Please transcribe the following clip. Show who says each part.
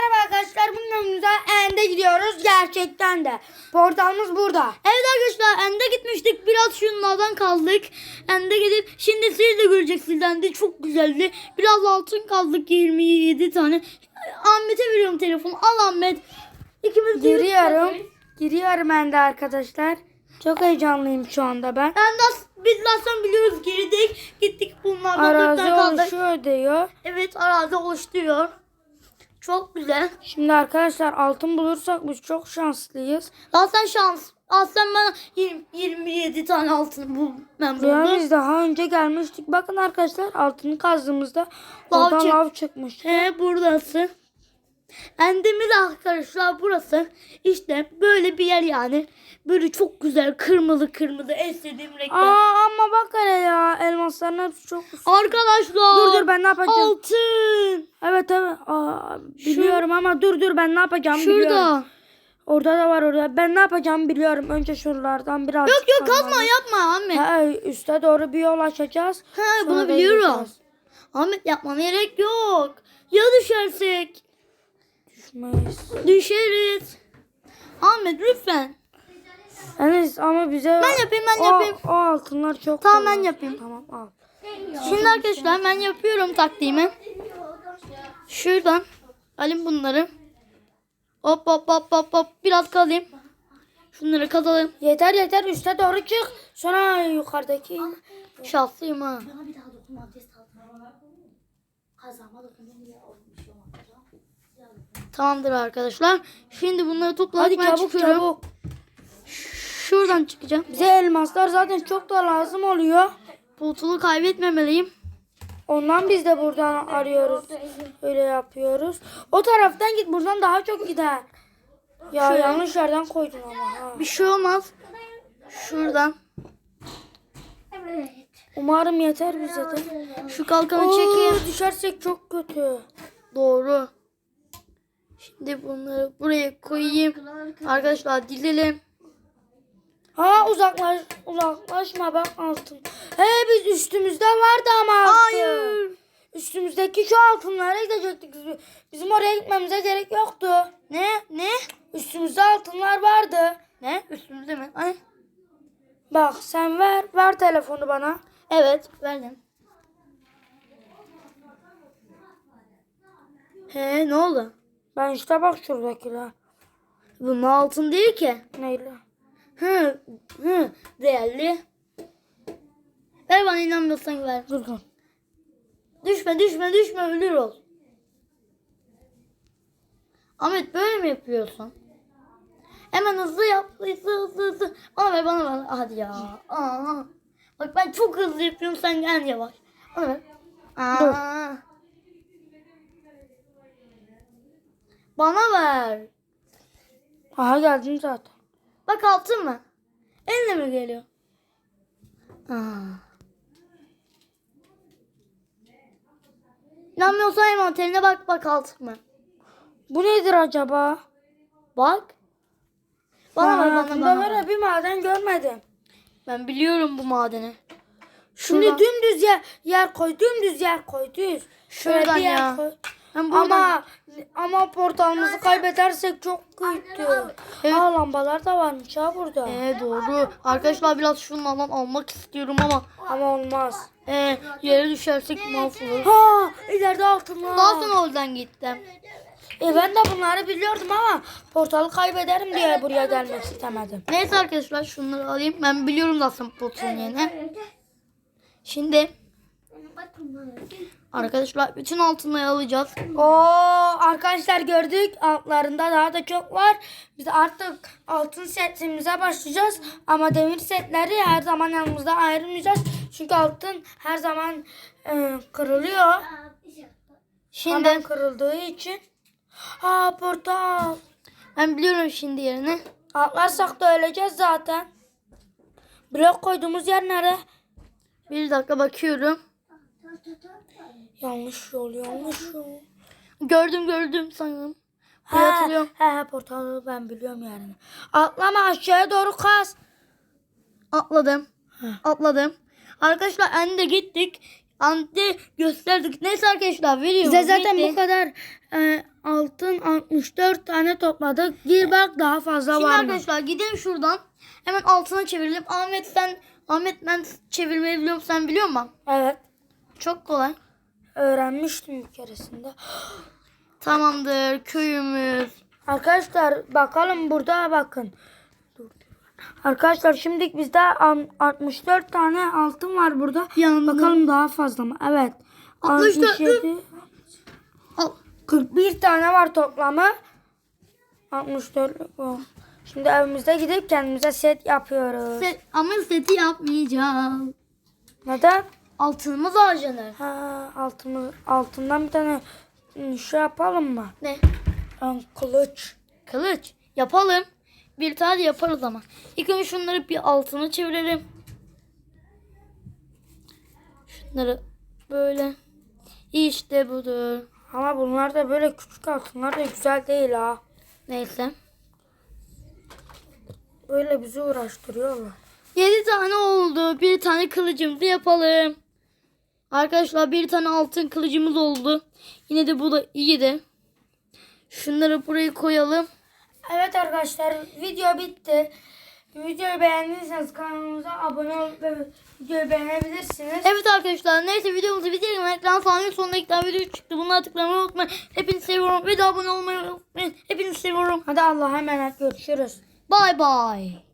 Speaker 1: merhaba arkadaşlar. Bugün yanımıza Ende gidiyoruz. Gerçekten de. Portalımız burada.
Speaker 2: Evet arkadaşlar Ende gitmiştik. Biraz şunlardan kaldık. Ende gidip şimdi siz de göreceksiniz. Ende çok güzeldi. Biraz altın kaldık 27 tane. Ahmet'e veriyorum telefonu. Al Ahmet. İkimiz
Speaker 1: Giriyorum. Giriyorum Ende arkadaşlar. Çok heyecanlıyım şu anda ben.
Speaker 2: Ende biz zaten biliyoruz girdik. Gittik bunlardan
Speaker 1: Arazi
Speaker 2: kaldık.
Speaker 1: oluşuyor diyor.
Speaker 2: Evet arazi oluşturuyor. Çok güzel.
Speaker 1: Şimdi arkadaşlar altın bulursak biz çok şanslıyız.
Speaker 2: Zaten şans. Aslında ben 20, 27 tane altın bul ben buldum.
Speaker 1: biz daha önce gelmiştik. Bakın arkadaşlar altını kazdığımızda
Speaker 2: Lav
Speaker 1: oradan
Speaker 2: çık-
Speaker 1: lav çıkmış.
Speaker 2: He burası. Endemiz arkadaşlar burası. İşte böyle bir yer yani. Böyle çok güzel kırmızı kırmızı en sevdiğim renk.
Speaker 1: Aa ama bak hele ya elmasların hepsi çok
Speaker 2: Arkadaşlar.
Speaker 1: Dur dur ben ne yapacağım?
Speaker 2: Altın.
Speaker 1: Evet evet Aa, biliyorum ama dur dur ben ne yapacağım biliyorum.
Speaker 2: Şurada.
Speaker 1: Orada da var orada. Ben ne yapacağım biliyorum. Önce şuralardan biraz
Speaker 2: Yok yok kazma yapma Ahmet.
Speaker 1: Ha, üste doğru bir yol açacağız. Sonra
Speaker 2: bunu biliyorum. Ahmet yapmana gerek yok. Ya düşersek?
Speaker 1: Düşmeyiz.
Speaker 2: Düşeriz. Ahmet lütfen.
Speaker 1: Enes ama bize...
Speaker 2: Ben yapayım, ben
Speaker 1: o,
Speaker 2: yapayım.
Speaker 1: O altınlar çok
Speaker 2: Tamam, ben yapayım.
Speaker 1: Tamam al.
Speaker 2: Şimdi arkadaşlar ben yapıyorum taktiğimi. Şuradan alayım bunları. Hop hop hop hop hop biraz kalayım. Şunları kazalım.
Speaker 1: Yeter yeter üste doğru çık. Sonra yukarıdaki.
Speaker 2: Şanslıyım ha.
Speaker 3: Bana bir daha dokunma abdest alma. Kazama dokunma.
Speaker 2: Tamamdır arkadaşlar. Şimdi bunları toplamak ben
Speaker 1: çabuk
Speaker 2: çıkıyorum.
Speaker 1: çabuk.
Speaker 2: Şuradan çıkacağım.
Speaker 1: Bize elmaslar zaten çok da lazım oluyor.
Speaker 2: Pultulu kaybetmemeliyim.
Speaker 1: Ondan biz de buradan arıyoruz. Öyle yapıyoruz. O taraftan git buradan daha çok gider. Ya
Speaker 2: Şöyle.
Speaker 1: yanlış yerden koydun ama ha.
Speaker 2: Bir şey olmaz. Şuradan.
Speaker 3: Evet.
Speaker 1: Umarım yeter bize de.
Speaker 2: Şu kalkanı
Speaker 1: Oo,
Speaker 2: çekeyim.
Speaker 1: düşersek çok kötü.
Speaker 2: Doğru. Şimdi bunları buraya koyayım. Arkadaşlar dizelim.
Speaker 1: Ha uzaklaş uzaklaşma bak altın. He biz üstümüzde vardı ama altın.
Speaker 2: Hayır.
Speaker 1: Üstümüzdeki şu altınlara gidecektik. Biz- Bizim oraya gitmemize gerek yoktu.
Speaker 2: Ne? Ne?
Speaker 1: Üstümüzde altınlar vardı.
Speaker 2: Ne? Üstümüzde mi? Ay.
Speaker 1: Bak sen ver. Ver telefonu bana.
Speaker 2: Evet verdim. He ne oldu?
Speaker 1: Ben işte bak şuradakiler.
Speaker 2: Bunun altın değil ki.
Speaker 1: Neyle?
Speaker 2: Hı, hı, değerli. Ver bana inanmıyorsan ver.
Speaker 1: Dur dur.
Speaker 2: Düşme düşme düşme ölür ol. Ahmet böyle mi yapıyorsun? Hemen hızlı yap. Hızlı hızlı hızlı. Bana ver bana ver. Hadi ya. Aa. Bak ben çok hızlı yapıyorum sen en yavaş. Bana ver. Aa. Bana ver.
Speaker 1: Aha geldim zaten.
Speaker 2: Bak altın mı? Eline mi geliyor? Aa. İnanmıyorsan envanterine bak bak altın mı?
Speaker 1: Bu nedir acaba?
Speaker 2: Bak. Bana ver bana bana.
Speaker 1: böyle
Speaker 2: ver.
Speaker 1: bir maden görmedim.
Speaker 2: Ben biliyorum bu madeni.
Speaker 1: Şimdi
Speaker 2: Şuradan.
Speaker 1: dümdüz yer, yer koy, dümdüz yer koy, düz. Şöyle
Speaker 2: Şuradan
Speaker 1: bir yer
Speaker 2: ya.
Speaker 1: koy. Ama ama portalımızı kaybedersek çok kötü.
Speaker 2: Evet.
Speaker 1: Aa lambalar da varmış ha burada.
Speaker 2: Ee, doğru. Arkadaşlar biraz şunlardan almak istiyorum ama
Speaker 1: Ama olmaz.
Speaker 2: ee, yere düşersek mahvolur.
Speaker 1: Ha ileride altınlar.
Speaker 2: Daha sonra oradan gittim.
Speaker 1: E ben de bunları biliyordum ama portalı kaybederim diye buraya gelmek istemedim.
Speaker 2: Neyse arkadaşlar şunları alayım. Ben biliyorum zaten potun yerine. Şimdi arkadaşlar bütün altınları alacağız.
Speaker 1: Oo arkadaşlar gördük altlarında daha da çok var. Biz artık altın setimize başlayacağız. Ama demir setleri her zaman yanımızda ayırmayacağız. Çünkü altın her zaman e, kırılıyor.
Speaker 2: Şimdi
Speaker 1: Hemen kırıldığı için. Ha portal.
Speaker 2: ben biliyorum şimdi yerini.
Speaker 1: Atlarsak da öleceğiz zaten. Blok koyduğumuz yer nere?
Speaker 2: Bir dakika bakıyorum.
Speaker 1: Yanlış yol, yanlış yol.
Speaker 2: Gördüm gördüm sanırım.
Speaker 1: He,
Speaker 2: hatırlıyorum.
Speaker 1: he, he, portalı ben biliyorum yerini. Atlama aşağıya doğru kaz.
Speaker 2: Atladım. Atladım. Arkadaşlar ende gittik. Ante gösterdik. Neyse arkadaşlar veriyorum.
Speaker 1: Bize zaten
Speaker 2: Bitti.
Speaker 1: bu kadar e, altın 64 tane topladık. Gir bak daha fazla
Speaker 2: Şimdi
Speaker 1: var mı?
Speaker 2: arkadaşlar gidelim şuradan. Hemen altına çevirelim. Ahmet sen Ahmet ben çevirmeyi biliyorum sen biliyor musun?
Speaker 1: Evet.
Speaker 2: Çok kolay.
Speaker 1: Öğrenmiştim bir keresinde.
Speaker 2: Tamamdır köyümüz.
Speaker 1: Arkadaşlar bakalım burada bakın. Arkadaşlar şimdi bizde am- 64 tane altın var burada.
Speaker 2: Yandı.
Speaker 1: Bakalım daha fazla mı? Evet.
Speaker 2: 64
Speaker 1: 67.
Speaker 2: Al.
Speaker 1: 41 tane var toplamı. 64 bu. Şimdi evimizde gidip kendimize set yapıyoruz.
Speaker 2: Set, ama seti yapmayacağım.
Speaker 1: Neden?
Speaker 2: Altınımız harcanır.
Speaker 1: Ha, altımız, altından bir tane şey yapalım mı?
Speaker 2: Ne?
Speaker 1: Ön kılıç.
Speaker 2: Kılıç. Yapalım. Bir tane yaparız ama. İlk önce şunları bir altına çevirelim. Şunları böyle. İşte budur.
Speaker 1: Ama bunlar da böyle küçük altınlar da güzel değil ha.
Speaker 2: Neyse.
Speaker 1: Böyle bizi uğraştırıyorlar.
Speaker 2: 7 tane oldu. Bir tane kılıcımızı yapalım. Arkadaşlar bir tane altın kılıcımız oldu. Yine de bu da iyiydi. Şunları buraya koyalım.
Speaker 1: Evet arkadaşlar video bitti. Videoyu beğendiyseniz kanalımıza abone olup videoyu beğenebilirsiniz.
Speaker 2: Evet arkadaşlar neyse videomuzu bitirelim. Ekran sahnenin sonuna ekran video çıktı. Bunları tıklamayı unutmayın. Hepinizi seviyorum ve de abone olmayı unutmayın. Hepinizi seviyorum.
Speaker 1: Hadi Allah'a emanet görüşürüz.
Speaker 2: Bye bye.